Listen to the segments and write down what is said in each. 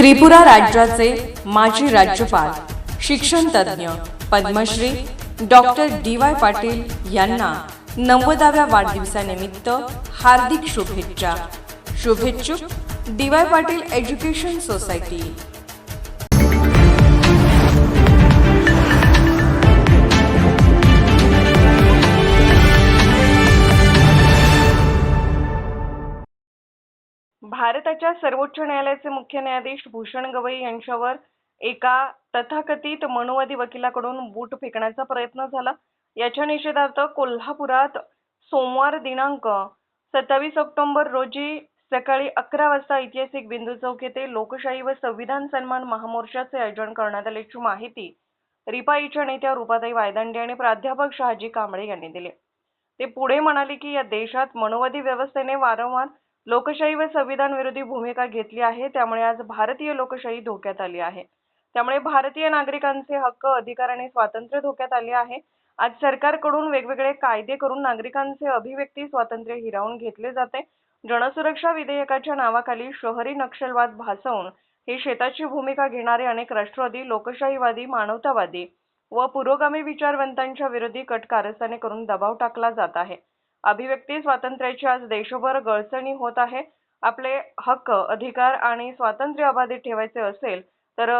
त्रिपुरा राज्याचे माजी राज्यपाल शिक्षण तज्ज्ञ Padma Shri doctor D Y Patil यांना नव्वदाव्या वाढदिवसानिमित्त हार्दिक शुभेच्छा. शुभेच्छुक D Y Patil education society. भारताच्या सर्वोच्च न्यायालयाचे मुख्य न्यायाधीश भूषण गवई यांच्यावर एका तथाकथित मनुवादी वकिलाकडून बूट फेकण्याचा प्रयत्न झाला. याच्या निषेधार्थ कोल्हापुरात सोमवार दिनांक सत्तावीस ऑक्टोबर रोजी सकाळी अकरा वाजता ऐतिहासिक बिंदू चौक येथे लोकशाही व संविधान सन्मान महामोर्चाचे आयोजन करण्यात आल्याची माहिती रिपाईच्या नेत्या रुपाताई वायदंडे आणि प्राध्यापक शहाजी कांबळे यांनी दिली. ते पुढे म्हणाले की या देशात मनोवादी व्यवस्थेने वारंवार लोकशाही व संविधान विरोधी भूमिका घेतली आहे. त्यामुळे आज भारतीय लोकशाही धोक्यात आली आहे. त्यामुळे भारतीय नागरिकांचे हक्क अधिकार आणि स्वातंत्र्य धोक्यात आले आहे. आज सरकारकडून वेगवेगळे कायदे करून नागरिकांचे अभिव्यक्ती स्वातंत्र्य हिरावून घेतले जाते. जनसुरक्षा विधेयकाच्या नावाखाली शहरी नक्षलवाद भासवून ही शेताची भूमिका घेणारे अनेक राष्ट्रवादी लोकशाहीवादी मानवतावादी व पुरोगामी विचारवंतांच्या विरोधी कट कारस्थाने करून दबाव टाकला जात आहे. अभिव्यक्ती स्वातंत्र्याची आज देशभर गळचणी होत आहे. आपले हक्क अधिकार आणि स्वातंत्र्य अबाधित ठेवायचे असेल तर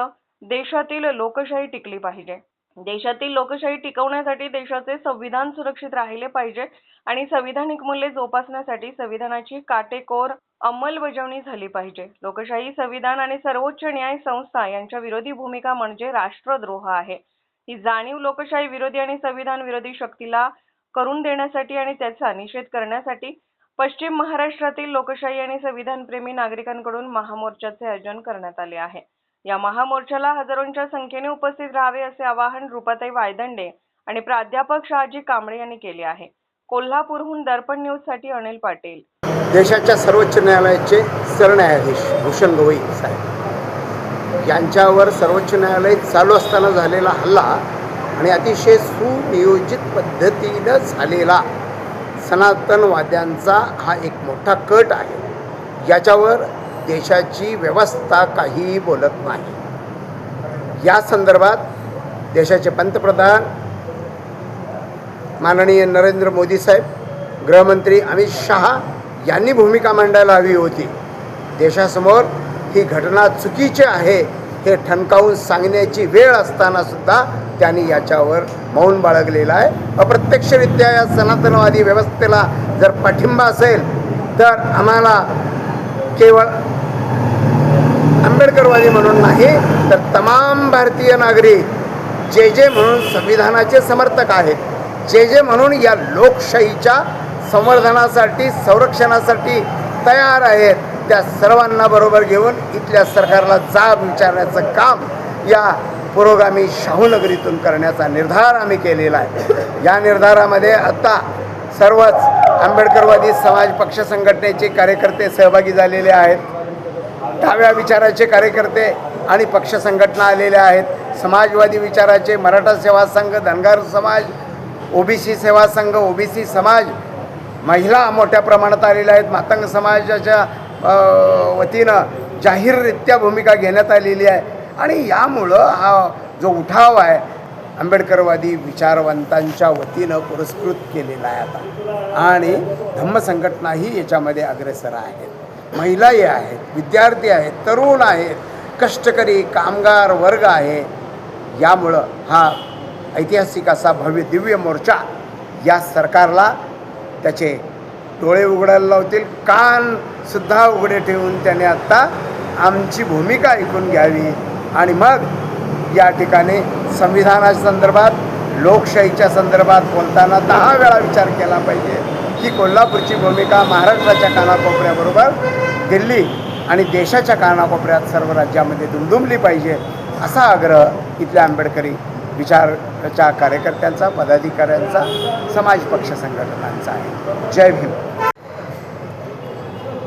देशातील लोकशाही टिकली पाहिजे. देशातील लोकशाही टिकवण्यासाठी देशाचे संविधान सुरक्षित राहिले पाहिजे आणि संविधानिक मूल्ये जोपासण्यासाठी संविधानाची काटेकोर अंमलबजावणी झाली पाहिजे. लोकशाही संविधान आणि सर्वोच्च न्याय संस्था यांच्या विरोधी भूमिका म्हणजे राष्ट्रद्रोह आहे. ही जाणीव लोकशाही विरोधी आणि संविधान विरोधी शक्तीला करून देण्यासाठी आणि त्याचा निषेध करण्यासाठी पश्चिम महाराष्ट्रातील लोकशाही आणि संविधानप्रेमी नागरिकांकडून महामोर्चाचे आयोजन करण्यात आले आहे. या महामोर्चाला हजारोंच्या संख्येने उपस्थित राहावे असे आवाहन रुपाताई वायदंडे आणि प्राध्यापक शहाजी कांबळे यांनी केले आहे. कोल्हापूरहून दर्पण न्यूजसाठी अनिल पाटील. देशाच्या सर्वोच्च न्यायालयाचे सरन्यायाधीश भूषण गवई साहेब. यांच्यावर सर्वोच्च न्यायालय चालू असताना झालेला हल्ला आणि अतिशय सुनियोजित पद्धतीनं झालेला सनातनवाद्यांचा हा एक मोठा कट आहे. याच्यावर देशाची व्यवस्था काहीही बोलत नाही. या संदर्भात देशाचे पंतप्रधान माननीय नरेंद्र मोदी साहेब गृहमंत्री अमित शहा यांनी भूमिका मांडायला हवी होती. देशासमोर ही घटना चुकीची आहे हे ठणकावून सांगण्याची वेळ असतानासुद्धा त्यांनी याच्यावर मौन बाळगलेलं आहे. अप्रत्यक्षरित्या या सनातनवादी व्यवस्थेला जर पाठिंबा असेल तर आम्हाला केवळ आंबेडकरवादी म्हणून नाही तर तमाम भारतीय नागरिक जे जे म्हणून संविधानाचे समर्थक आहेत जे जे म्हणून या लोकशाहीच्या संवर्धनासाठी संरक्षणासाठी तयार आहेत त्या सर्वांना बरोबर घेऊन इथल्या सरकारला जाब विचारण्याचं काम या पुरोगामी शाहूनगरीतून करण्याचा निर्धार आम्ही केलेला आहे. या निर्धारामध्ये आत्ता सर्वच आंबेडकरवादी समाज पक्ष संघटनेचे कार्यकर्ते सहभागी झालेले आहेत. डाव्या विचाराचे कार्यकर्ते आणि पक्ष संघटना आलेल्या आहेत. समाजवादी विचाराचे मराठा सेवा संघ धनगर समाज ओबीसी सेवा संघ ओबीसी समाज महिला मोठ्या प्रमाणात आलेल्या आहेत. मातंग समाजाच्या वतीनं जाहीररित्या भूमिका घेण्यात आलेली आहे. आणि यामुळं हा जो उठाव आहे आंबेडकरवादी विचारवंतांच्या वतीनं पुरस्कृत केलेला आहे आता. आणि धम्म संघटनाही याच्यामध्ये अग्रेसर आहेत. महिलाही आहेत विद्यार्थी आहेत तरुण आहेत कष्टकरी कामगार वर्ग आहे. यामुळं हा ऐतिहासिक असा भव्य दिव्य मोर्चा या सरकारला त्याचे डोळे उघडायला लावतील. कानसुद्धा उघडे ठेवून त्याने आत्ता आमची भूमिका ऐकून घ्यावी. आणि मग या ठिकाणी संविधानाच्या संदर्भात लोकशाहीच्या संदर्भात बोलताना दहा वेळा विचार केला पाहिजे की कोल्हापूरची भूमिका महाराष्ट्राच्या कानाकोपऱ्याबरोबर दिल्ली आणि देशाच्या कानाकोपऱ्यात सर्व राज्यामध्ये दुमदुमली पाहिजे असा आग्रह इथल्या आंबेडकरी विचाराच्या कार्यकर्त्यांचा पदाधिकाऱ्यांचा समाज पक्ष संघटनांचा आहे. जय भीम.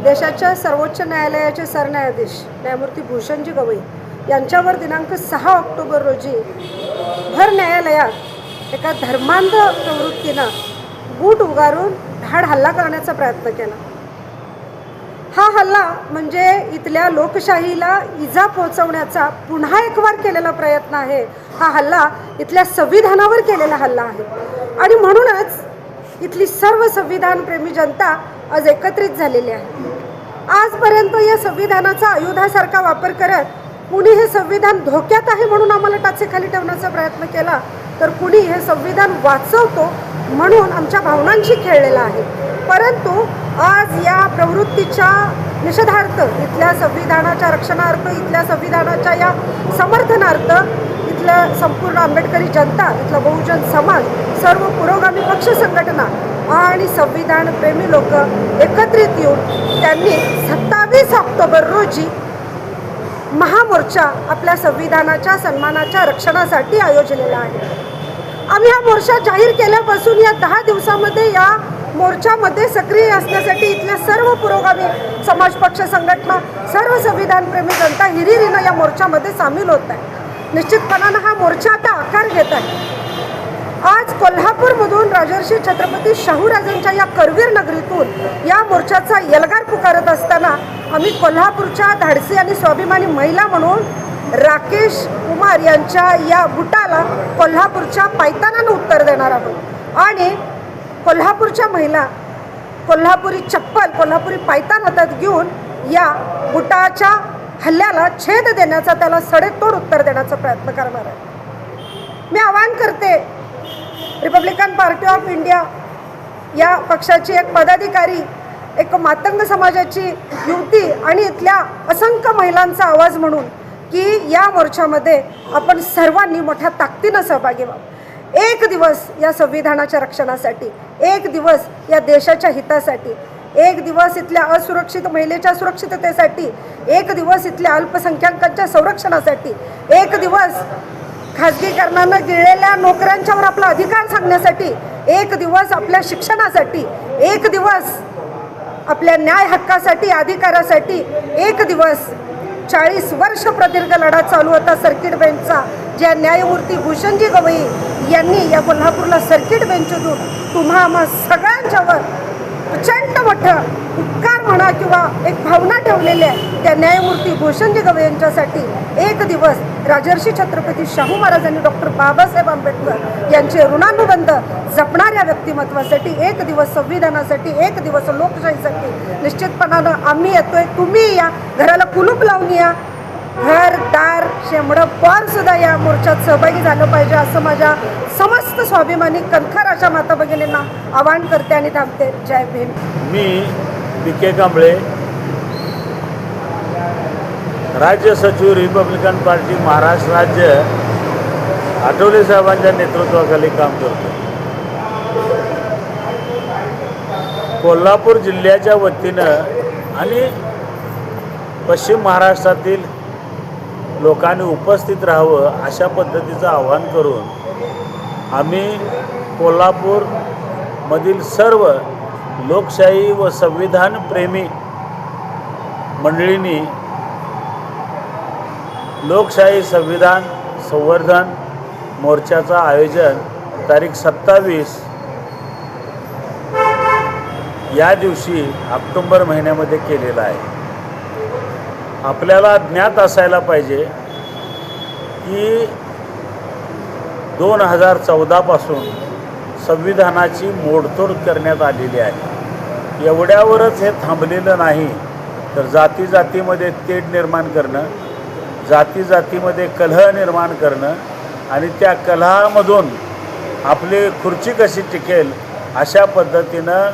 देशाच्या सर्वोच्च न्यायालयाचे सरन्यायाधीश न्यायमूर्ती भूषणजी गवई यांच्यावर दिनांक सहा ऑक्टोबर रोजी भर न्यायालयात एका धर्मांध प्रवृत्तीनं बूट उगारून धाड हल्ला करण्याचा प्रयत्न केला. हा हल्ला म्हणजे इथल्या लोकशाहीला इजा पोहोचवण्याचा पुन्हा एक वार केलेला प्रयत्न आहे. हा हल्ला इथल्या संविधानावर केलेला हल्ला आहे. आणि म्हणूनच इथली सर्व संविधानप्रेमी जनता आज एकत्रित झालेली आहे. आजपर्यंत या संविधानाचा आयुधासारखा वापर करत कुणी हे संविधान धोक्यात आहे म्हणून आम्हाला टाचेखाली ठेवण्याचा प्रयत्न केला तर कुणी हे संविधान वाचवतो म्हणून आमच्या भावनांशी खेळलेला आहे. परंतु आज या प्रवृत्तीच्या निषेधार्थ इथल्या संविधानाच्या रक्षणार्थ इथल्या संविधानाच्या या समर्थनार्थ इथलं संपूर्ण आंबेडकरी जनता इथला बहुजन समाज सर्व पुरोगामी पक्ष संघटना आणि संविधान प्रेमी लोक एकत्रित येऊन त्यांनी सत्तावीस ऑक्टोबर रोजी महामोर्चा आपल्या संविधानाच्या सन्मानाच्या रक्षणासाठी आयोजलेला आहे. आम्ही हा मोर्चा जाहीर केल्यापासून या दहा दिवसामध्ये या मोर्चामध्ये सक्रिय असण्यासाठी इथल्या सर्व पुरोगामी समाज पक्ष संघटना सर्व संविधानप्रेमी जनता हिरिरीनं या मोर्चामध्ये सामील होत आहे. निश्चितपणानं हा मोर्चा आता आकार घेत आहे. आज कोल्हापूरमधून राजर्षी छत्रपती शाहूराजांच्या या करवीर नगरीतून या मोर्चाचा यलगार पुकारत असताना आम्ही कोल्हापूरच्या धाडसी आणि स्वाभिमानी महिला म्हणून राकेश कुमार यांच्या या बुटाला कोल्हापूरच्या पायतानानं उत्तर देणार आहोत. आणि कोल्हापूरच्या महिला कोल्हापुरी चप्पल कोल्हापुरी पायतान हातात घेऊन या बुटाच्या हल्ल्याला छेद देण्याचा त्याला सडेतोड उत्तर देण्याचा प्रयत्न करणार आहे. मी आवाहन करते रिपब्लिकन पार्टी ऑफ इंडिया या पक्षाची एक पदाधिकारी एक मातंग समाजाची युवती आणि इथल्या असंख्य महिलांचा आवाज म्हणून की या मोर्चामध्ये आपण सर्वांनी मोठ्या ताकदीनं सहभागी व्हावं. एक दिवस या संविधानाच्या रक्षणासाठी एक दिवस या देशाच्या हितासाठी एक दिवस इथल्या असुरक्षित महिलेच्या सुरक्षिततेसाठी एक दिवस इथल्या अल्पसंख्याकांच्या संरक्षणासाठी एक दिवस खाजगीकरणानं गिळलेल्या नोकऱ्यांच्यावर आपला अधिकार सांगण्यासाठी एक दिवस आपल्या शिक्षणासाठी एक दिवस आपल्या न्याय हक्कासाठी अधिकारासाठी एक दिवस चाळीस वर्ष प्रदीर्घ लढा चालू होता सर्किट बेंचचा ज्या न्यायमूर्ती भूषणजी गवई यांनी या कोल्हापूरला सर्किट बेंचमधून तुम्हा आम्हा सगळ्यांच्यावर प्रचंड मोठं उपकार म्हणा किंवा एक भावना ठेवलेली आहे त्या न्यायमूर्ती भूषणजी गवई यांच्यासाठी एक दिवस राजर्षी छत्रपती शाहू महाराज आणि डॉक्टर बाबासाहेब आंबेडकर यांचे ऋणानुबंध जपणाऱ्या व्यक्तिमत्वासाठी एक दिवस संविधानासाठी एक दिवस लोकशाहीसाठी निश्चितपणानं आम्ही येतोय. तुम्ही या घराला कुलूप लावून या. घर दार शेंबडं पण सुद्धा या मोर्चात सहभागी झालं पाहिजे असं माझ्या समस्त स्वाभिमानी कणखर अशा माता भगिनींना आवाहन करते आणि थांबते. जय भीम. मी पी के कांबळे. राज्य सचिव रिपब्लिकन पार्टी महाराष्ट्र राज्य. आठवले साहेबांच्या नेतृत्वाखाली काम करतो. कोल्हापूर जिल्ह्याच्या वतीनं आणि पश्चिम महाराष्ट्रातील लोकांनी उपस्थित राहावं अशा पद्धतीचं आवाहन करून आम्ही कोल्हापूरमधील सर्व लोकशाही व संविधान प्रेमी मंडळींनी लोकशाही संविधान संवर्धन मोर्चाचं आयोजन तारीख सत्तावीस या दिवशी ऑक्टोंबर महिन्यामध्ये केलेलं आहे. आपल्याला ज्ञात असायला पाहिजे की दोन हजार चौदापासून संविधानाची मोडतोड करण्यात आलेली आहे. एवढ्यावरच हे थांबलेलं नाही तर जाती जातीमध्ये तेढ निर्माण करणं जाती जातीमध्ये कलह निर्माण करणं आणि त्या कलहामधून आपली खुर्ची कशी टिकेल अशा पद्धतीनं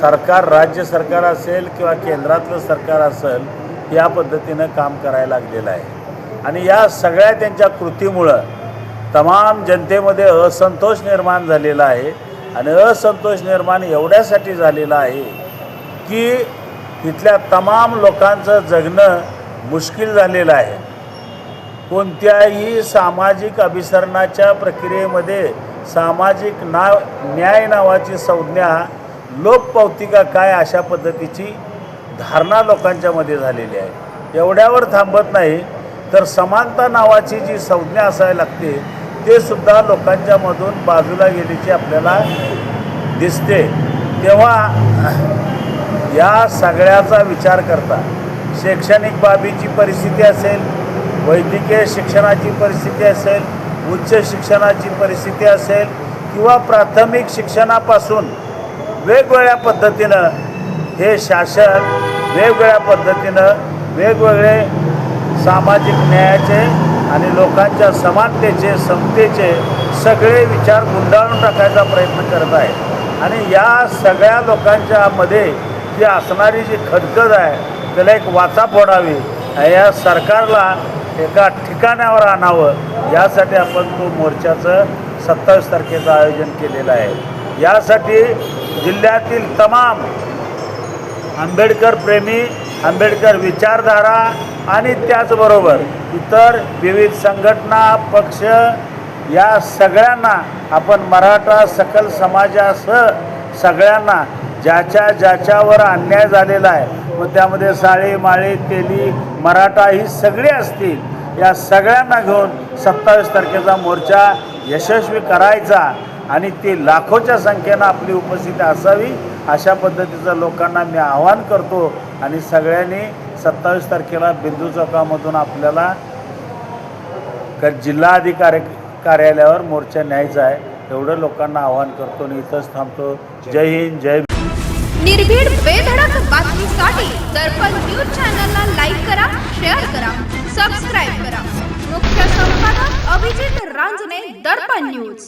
सरकार राज्य सरकार असेल किंवा केंद्रातलं सरकार असेल या पद्धतीनं काम करायला लागलेलं आहे. आणि या सगळ्या त्यांच्या कृतीमुळं तमाम जनतेमध्ये असंतोष निर्माण झालेला आहे आणि असंतोष निर्माण एवढ्यासाठी झालेला आहे की तिथल्या तमाम लोकांचं जगणं मुश्किल झालेलं आहे. कोणत्याही सामाजिक अभिसरणाच्या प्रक्रियेमध्ये सामाजिक नाव न्याय नावाची संज्ञा लोप काय अशा पद्धतीची धारणा लोकांच्यामध्ये झालेली आहे. एवढ्यावर थांबत नाही तर समानता नावाची जी संज्ञा असायला लागते ते सुद्धा लोकांच्या मधून बाजूला गेल्याची आपल्याला दिसते. तेव्हा या सगळ्याचा विचार करता शैक्षणिक बाबीची परिस्थिती असेल वैद्यकीय शिक्षणाची परिस्थिती असेल उच्च शिक्षणाची परिस्थिती असेल किंवा प्राथमिक शिक्षणापासून वेगवेगळ्या पद्धतीनं हे शासन वेगवेगळ्या पद्धतीनं वेगवेगळे सामाजिक न्यायाचे आणि लोकांच्या समानतेचे समतेचे सगळे विचार गुंडाळून टाकायचा प्रयत्न करत आहे. आणि या सगळ्या लोकांच्या मध्ये जी असणारी जी खदखद आहे त्याला एक वाचा फोडावी. या सरकारला एका ठिकाणावर आणावं. यासाठी आपण तो मोर्चाचं सत्तावीस तारखेचं आयोजन केलेलं आहे. यासाठी जिल्ह्यातील तमाम आंबेडकर प्रेमी आंबेडकर विचारधारा आणि त्याचबरोबर इतर विविध संघटना पक्ष या सगळ्यांना आपण मराठा सकल समाजासह सगळ्यांना ज्याच्या ज्याच्यावर अन्याय झालेला आहे व त्यामध्ये साळी माळी तेली मराठा ही सगळी असतील या सगळ्यांना घेऊन सत्तावीस तारखेचा मोर्चा यशस्वी करायचा आणि ती लाखोच्या संख्येनं आपली उपस्थिती असावी अशा पद्धतीचं लोकांना मी आवाहन करतो आणि सगळ्यांनी सत्तावीस तारखेला बिंदू चौकामधून आपल्याला जिल्हाधिकारी कार्यालयावर मोर्चा न्यायचा आहे. एवढं लोकांना आवाहन करतो आणि इथंच थांबतो. जय हिंद जय निर्भीड बेधडक बातमीसाठी दर्पण न्यूज चॅनलला लाईक करा शेअर करा सबस्क्राईब करा. मुख्य संपादक अभिजित रांजणे दर्पण न्यूज.